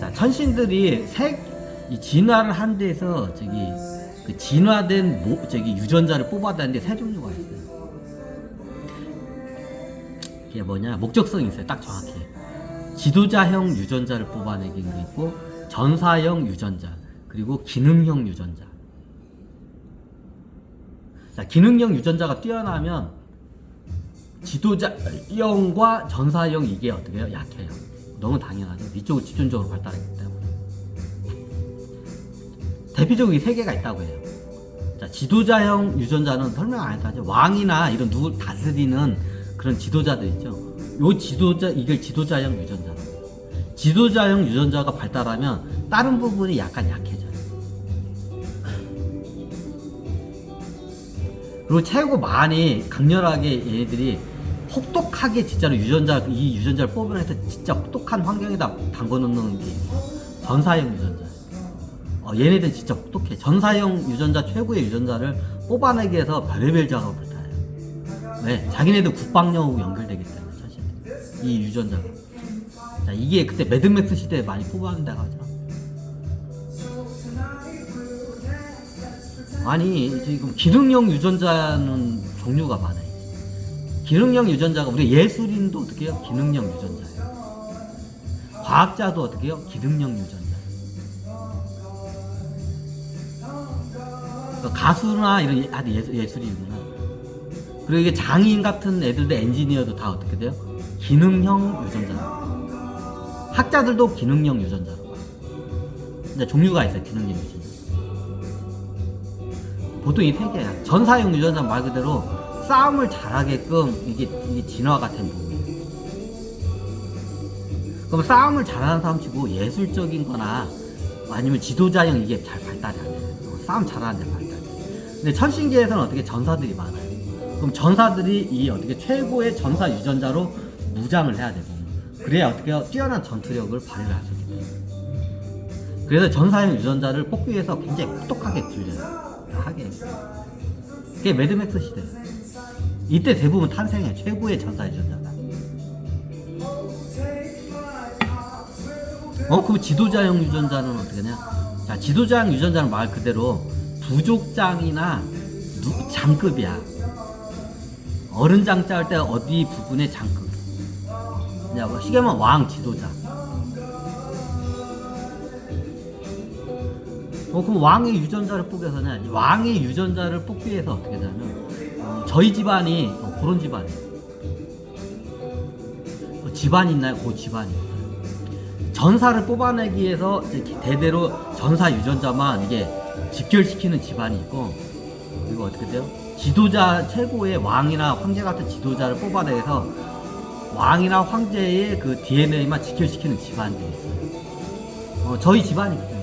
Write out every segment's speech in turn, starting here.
자, 천신들이 색, 이 진화를 한 데서 저기 그 진화된 모, 저기 유전자를 뽑아다는데 세 종류가 있어요. 이게 뭐냐 목적성이 있어요. 딱 정확히 지도자형 유전자를 뽑아내는 게 있고 전사형 유전자 그리고 기능형 유전자. 자, 기능형 유전자가 뛰어나면 지도자형과 전사형 이게 어떻게 해요? 약해요. 너무 당연하죠. 이쪽을 집중적으로 발달했기 때문에. 대표적으로 이세 개가 있다고 해요. 자, 지도자형 유전자는 설명 안 했다죠. 왕이나 이런 누굴 다스리는 그런 지도자들 있죠. 요 지도자, 이걸 지도자형 유전자. 지도자형 유전자가 발달하면 다른 부분이 약간 약해져요. 그리고 최고 많이 강렬하게 얘네들이 혹독하게 진짜로 유전자 이 유전자를 뽑아내서 진짜 혹독한 환경에다 담궈 놓는 게. 전사형 유전자. 어, 얘네들 진짜 혹독해. 전사형 유전자 최고의 유전자를 뽑아내기 위해서 별의별 작업을 다 해요. 왜? 자기네들 국방력하고 연결되기 때문에 사실 이 유전자가. 자 이게 그때 매드맥스 시대에 많이 뽑아낸다고 하죠. 아니 지금 기능형 유전자는 종류가 많아요. 기능형 유전자가 우리 예술인도 어떻게 해요? 기능형 유전자예요. 과학자도 어떻게 해요? 기능형 유전자. 그러니까 가수나 이런 예- 아주 예술, 예술인이구나. 그리고 이게 장인 같은 애들도 엔지니어도 다 어떻게 돼요? 기능형 유전자. 학자들도 기능형 유전자로. 근데 종류가 있어요. 기능형 유전자. 보통 이 세 개야. 전사용 유전자 말 그대로 싸움을 잘하게끔 이게, 이게 진화가 된 부분이에요. 그럼 싸움을 잘하는 사람 치고 예술적인 거나 아니면 지도자형 이게 잘 발달이 안 돼요. 어, 싸움 잘하는 데 발달이. 근데 천신계에서는 어떻게 전사들이 많아요. 그럼 전사들이 이 어떻게 최고의 전사 유전자로 무장을 해야 되고 그래야 어떻게 해요? 뛰어난 전투력을 발휘를 할수 있게 돼요. 그래서 전사형 유전자를 뽑기 위해서 굉장히 혹독하게 굴려요. 하게. 그게 매드맥스 시대. 이때 대부분 탄생해 최고의 전사 유전자가. 어, 그럼 지도자형 유전자는 어떻게 되냐? 자, 지도자형 유전자는 말 그대로 부족장이나 누, 장급이야. 어른 장자 할 때 어디 부분의 장급. 야, 뭐 쉽게 말하면 왕 지도자. 어, 그럼 왕의 유전자를 뽑기위해서는 왕의 유전자를 뽑기 위해서 어떻게 되냐면 어, 저희 집안이 어, 그런 집안이에요. 어, 집안이 있나요? 그 집안이. 전사를 뽑아내기 위해서 대대로 전사 유전자만 이게 집결시키는 집안이 있고 그리고 어떻게 돼요? 지도자 최고의 왕이나 황제 같은 지도자를 뽑아내서 왕이나 황제의 그 DNA만 직결시키는 집안들이 있어요. 어, 저희 집안이거든요.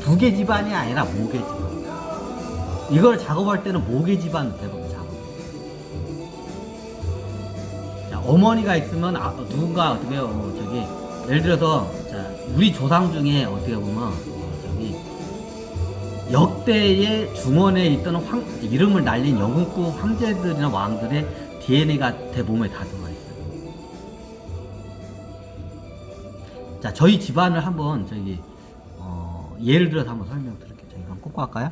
두 개 집안이 아니라 모개 집안. 이걸 작업할 때는 모개 집안 대부 어머니가 있으면 아, 누군가 어떻게? 어, 저기 예를 들어서 자, 우리 조상 중에 어떻게 보면 어, 저기 역대의 중원에 있던 황, 이름을 날린 영국국 황제들이나 왕들의 DNA가 대 몸에 다 들어가 있어요. 자, 저희 집안을 한번 저기 어, 예를 들어서 한번 설명 드릴게요. 저희 그럼 꼭 할까요?